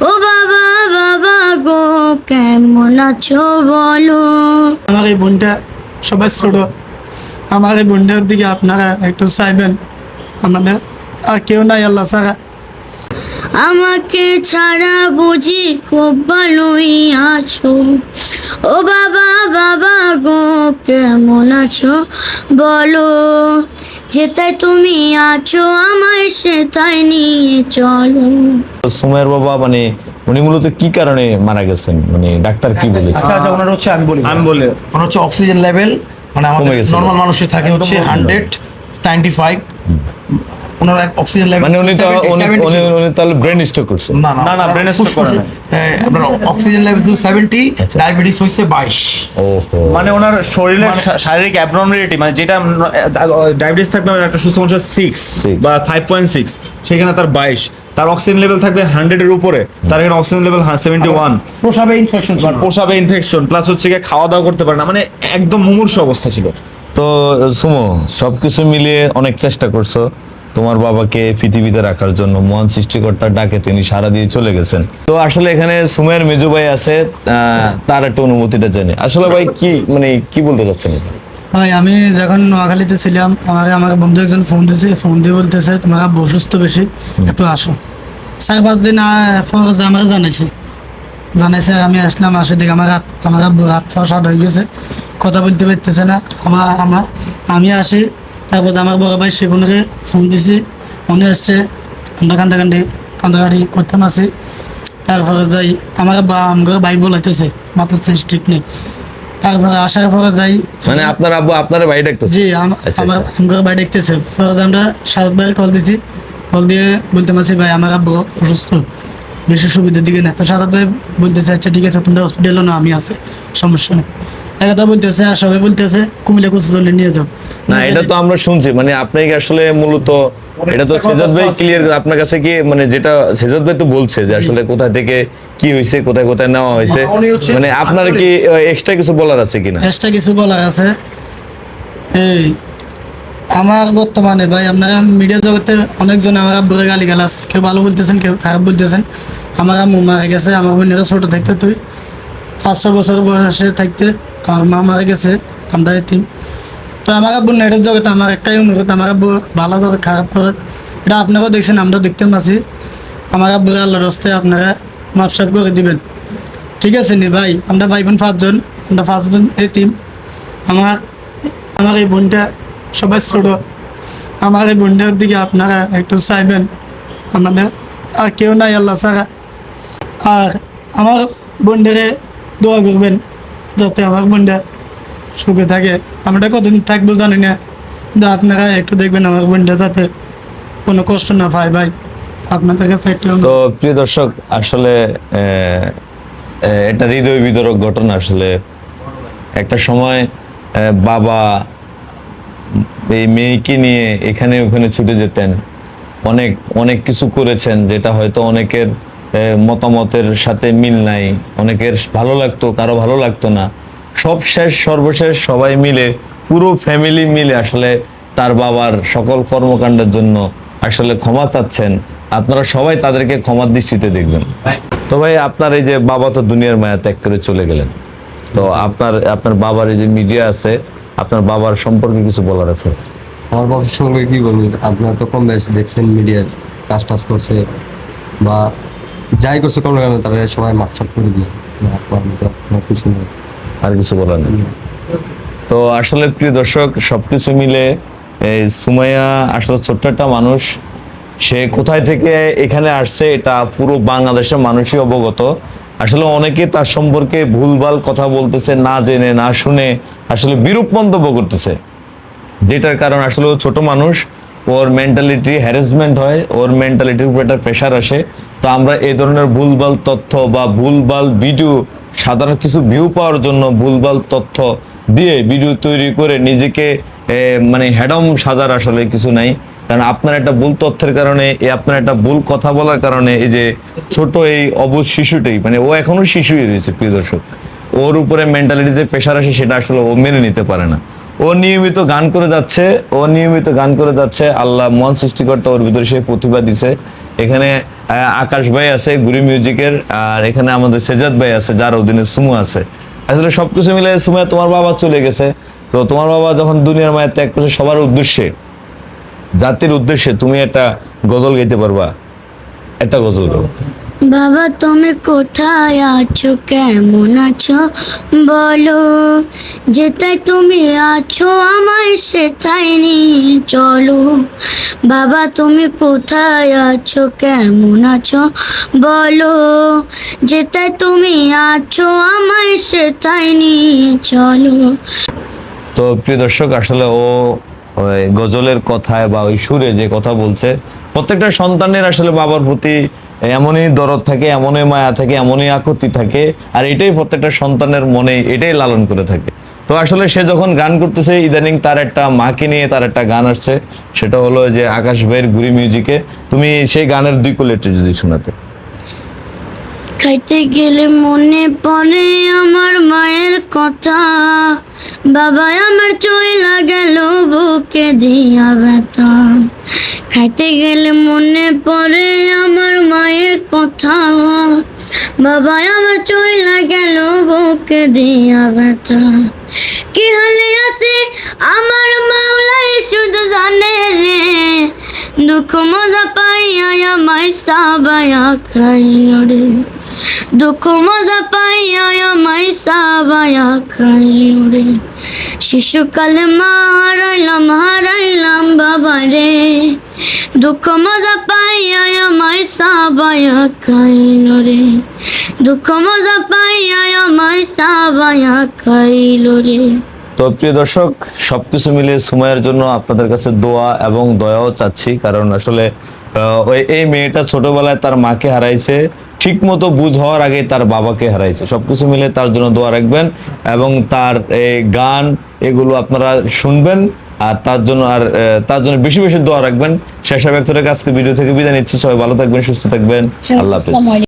ও বাবা বাবা গো, কেমন আছো বলো? আমার এই বোনটা, সবাই ছোট। আমার এই বোনটার দিকে আপনারা একটু চাইবেন। আমাদের আর কেউ নাই আল্লাহ ছাড়া। আমাকে ছাড়া বুঝি খুব ভালোই আছো। ও বাবা বাবা গো কেমন আছো? বলো যেটাই তুমি আছো আমায় সেটাই নিয়ে চলো। সুমাইয়ের বাবা মানে উনি মূলত কি কারণে মারা গেছেন? মানে ডাক্তার কি বলেছে? আচ্ছা আচ্ছা ওনার হচ্ছে আমি বলি। আমি বলে। ওনার হচ্ছে অক্সিজেন লেভেল মানে আমাদের। নর্মাল মানুষের থাকে হচ্ছে হান্ড্রেড নাইনটি ফাইভ ওনার অক্সিজেন লেভেল মানে উনি তো উনি উনি- তাহলে ব্রেন স্ট্রোক করছে। না না না, brain stroke করে। আপনার অক্সিজেন লেভেল ছিল সেভেন্টি আচ্ছা। ডায়াবেটিস হচ্ছে বাইশ। ওহো। মানে ওনার শরীরের শারীরিক অ্যাবনর্মালিটি মানে যেটা ডায়াবেটিস থাকবে একটা সুস্থ মানুষের সিক্স Six। বা ফাইভ পয়েন্ট সিক্স সেখানে তার বাইশ। তার অক্সিজেন লেভেল থাকবে হান্ড্রেডের উপরে। তার এখানে অক্সিজেন লেভেল সেভেন্টি ওয়ান প্রসাবে ইনফেকশন পোষাবে ইনফেকশন প্লাস হচ্ছে গিয়ে খাওয়া দাওয়া করতে পারে না। মানে একদম মুমূর্ষ অবস্থা ছিল। তো সুমো সবকিছু মিলিয়ে অনেক চেষ্টা করছ। তোমার বাবাকে পৃথিবীতে রাখার জন্য মহান সৃষ্টিকর্তার ডাকে তিনি সারা দিয়ে চলে গেছেন। তো আসলে এখানে সুমের মেজু ভাই আছে তার একটা অনুমতিটা জেনে। আসলে ভাই, কি মানে কি বলতে চাচ্ছেন? ভাই, আমি যখন নোয়াখালীতে ছিলাম আমার আমার বন্ধু একজন ফোন দিয়েছে ফোন দিয়ে বলতেছে, তোমার অসুস্থ বেশি, একটু আসো। চার, পাঁচ দিন আমার জানাইছি। জানাইছে, আমি আসলাম, আসে দেখে আমার হাত আমার হাত পা সাদ হয়ে গেছে। কথা বলতে পারতেছে না। আমার আমার, আমি আসি তারপর আমার বড় ভাই সেগুনকে ফোন দিছি উনি আসছে আমরা কান্দাকান্দি কান্দাকাটি করতাম আছি। তারপরে যাই আমার বা আমার ভাই বলাইতেছে মাথার চেঞ্জ ঠিক নেই। তারপরে আসার পরে যাই মানে আপনার আব্বু আপনার ভাই ডাকতেছে? জি আচ্ছা, আমার আচ্ছা। আমার বাড়ি দেখতেছে পরে আমরা সাত ভাই কল দিছি। কল দিয়ে বলতে মাসি ভাই আমার আব্বু অসুস্থ। বেশি সুবিধার দিকে না তো সাদাত ভাই বলতেছে আচ্ছা ঠিক আছে তোমরা হসপিটালে না আমি আছে সমস্যা নেই। একটা বলতেছে আর সবাই বলতেছে কুমিল্লা কুচু চলে নিয়ে যাও। না এটা তো আমরা শুনছি মানে আপনি কি আসলে মূলত এটা তো সেজাদ ভাই ক্লিয়ার আপনার কাছে কি মানে যেটা সেজাদ ভাই তো বলছে যে আসলে কোথা থেকে কি হয়েছে কোথায় কোথায় নেওয়া হয়েছে। মানে আপনার কি এক্সট্রা কিছু বলার আছে কিনা? এক্সট্রা কিছু বলার আছে। এই আমার বর্তমানে ভাই, আপনারা মিডিয়া জগতে অনেকজন আমার আব্বুরে গালি গালাস কেউ ভালো বলতেছেন, কেউ খারাপ বলতেছেন। আমার আম্মু মারা গেছে, আমার বোনেরা ছোটো থাকতে, তুই পাঁচশো বছর বয়সে থাকতে আমার মা মারা গেছে, আমরা এতিম। তো আমার আব্বু নেটের জগতে আমার একটাই অনুরোধ, আমার আব্বু ভালো করে খারাপ করে এটা আপনারাও দেখছেন আমরা দেখতে পাচ্ছি। আমার আব্বুরে আল্লাহর রাস্তায় আপনারা মাপসাপ করে দিবেন। ঠিক আছে নি ভাই, আমরা ভাই বোন পাঁচজন, আমরা পাঁচজন এতিম। আমার আমার এই বোনটা সবাই ছোট। আমার এই বোনটার দিকে আপনারা একটু চাইবেন। আমাদের আর কেউ নাই আল্লাহ ছাড়া। আর আমার বোনটারে দোয়া করবেন যাতে আমার বোনটা সুখে থাকে। আমরা কতদিন থাকব জানি না। কিন্তু আপনারা একটু দেখবেন আমার বোনটা যাতে কোনো কষ্ট না পায় ভাই। আপনাদের কাছে একটু তো প্রিয় দর্শক, আসলে এটা হৃদয় বিদরক ঘটনা। আসলে একটা সময় বাবা এই মেয়েকে নিয়ে এখানে ওখানে ছুটে যেতেন। অনেক অনেক কিছু করেছেন যেটা হয়তো অনেকের মতামতের সাথে মিল নাই। অনেকের ভালো লাগতো, কারও ভালো লাগতো না। সব শেষ, সর্বশেষ সবাই মিলে, পুরো ফ্যামিলি মিলে আসলে তার বাবার সকল কর্মকাণ্ডের জন্য আসলে ক্ষমা চাচ্ছেন। আপনারা সবাই তাদেরকে ক্ষমার দৃষ্টিতে দেখবেন। তো ভাই, আপনার এই যে বাবা তো দুনিয়ার মায়া ত্যাগ করে চলে গেলেন। তো আপনার আপনার বাবার এই যে মিডিয়া আছে আপনার বাবার সম্পর্কে কিছু বলার আছে? আমার বাবার সঙ্গে কি বলুন আপনারা তো কম বেশি দেখছেন মিডিয়ার কাজ টাজ করছে বা যাই করছে কোনো কারণে তারা সবাই মাপসাপ করে দিয়ে আপনার কিছু নেই। আর কিছু বলার নেই? তো আসলে প্রিয় দর্শক সবকিছু মিলে এই সুমাইয়া আসলে ছোট্ট একটা মানুষ। সে কোথায় থেকে এখানে আসছে এটা পুরো বাংলাদেশের মানুষই অবগত। আসলে অনেকে তার সম্পর্কে ভুলভাল কথা বলতেছে, না জেনে, না শুনে আসলে বিরূপ মন্তব্য করতেছে। যেটার কারণ আসলে ছোট মানুষ, ওর মেন্টালিটি হ্যারাসমেন্ট হয়, ওর মেন্টালিটির উপর একটা প্রেশার আসে। তো আমরা এই ধরনের ভুলভাল তথ্য বা ভুলভাল ভিডিও সাধারণ কিছু ভিউ পাওয়ার জন্য ভুলভাল তথ্য দিয়ে ভিডিও তৈরি করে নিজেকে মানে হ্যাডম সাজার আসলে কিছু নাই। কারণ আপনার একটা ভুল তথ্যের কারণে আপনার একটা ভুল কথা বলার কারণে, এই যে ছোট এই অবুজ শিশুটাই মানে ও এখনও শিশুই রয়েছে, প্রিয় দর্শক। ওর উপরে মেন্টালিটিতে প্রেশার আসে, সেটা আসলে ও মেনে নিতে পারে না। ও নিয়মিত গান করে যাচ্ছে, ও নিয়মিত গান করে যাচ্ছে, আল্লাহ মন সৃষ্টিকর্তা ওর ভিতরে সে প্রতিভা দিছে। এখানে আকাশ ভাই আছে, গুরি মিউজিকের, আর এখানে আমাদের সেজাদ ভাই আছে, যার অধীনে সুমু আছে। আসলে সবকিছু মিলে সুমাইয়া তোমার বাবা চলে গেছে। তো তোমার বাবা যখন দুনিয়ার মায়ের ত্যাগ করছে, সবার উদ্দেশ্যে জাতির উদ্দেশ্যে তুমি একটা গজল গাইতে পারবা। একটা গজল গাও। বাবা তুমি কোথায় আছো? কেমন আছো? বলো যেটাই তুমি আছো আমায় সেটাই নিয়ে চলো। বাবা তুমি কোথায় আছো? কেমন আছো? বলো যেটাই তুমি আছো আমায় সেটাই নিয়ে চলো। তো প্রিয় দর্শক আসলে ও ওই গজলের কথায় বা ওই সুরে যে কথা বলছে, প্রত্যেকটা সন্তানের আসলে বাবার প্রতি এমনই দরদ থাকে, এমনই মায়া থাকে, এমনই আকুতি থাকে, আর এটাই প্রত্যেকটা সন্তানের মনে এটাই লালন করে থাকে। তো আসলে সে যখন গান করতেছে, ইদানিং তার একটা মাকে নিয়ে তার একটা গান আসছে, সেটা হলো যে আকাশ ভাইয়ের গুরি মিউজিকে। তুমি সেই গানের দুই কুলেটে যদি শোনাতে। খাইতে গেলে মনে পড়ে আমার মায়ের কথা বাবা আমার চই বুকে দিয়া ব্যথা খাইতে গেলে মনে পড়ে আমার মায়ের কথা। বাবা আমার চইলা গেল বুকে দিয়া ব্যথা কি হালে আছে আমার মাওলাই শুধু জানে রে। দুঃখ মজা পাইয়া আমায় সাবায়া খাইল রে। দুঃখ মজা পাইয়া আমায় সাবায়া খাইল রে শিশুকালে মা হারাইলাম হারাইলাম বাবা রে দুঃখ মজা পাইয়া আমায় সাবায়া খাইল রে দুঃখ মজা পাইয়া আমায় সাবায়া খাইল রে তো প্রিয় দর্শক, সবকিছু মিলিয়ে সময়ের জন্য আপনাদের কাছে দোয়া এবং দয়াও চাচ্ছি, কারণ আসলে এই মেয়েটা ছোটবেলায় তার মাকে হারাইছে। ঠিক মতো বুঝ হওয়ার আগে তার বাবাকে হারাইছে। সবকিছু মিলে তার জন্য দোয়া রাখবেন এবং তার গান এগুলো আপনারা শুনবেন আর তার জন্য আর তার জন্য বেশি বেশি দোয়া রাখবেন। শেষা ব্যক্তরের আজকে ভিডিও থেকে বিদায় নিচ্ছি। সবাই ভালো থাকবেন সুস্থ থাকবেন। আল্লাহ হাফিজ।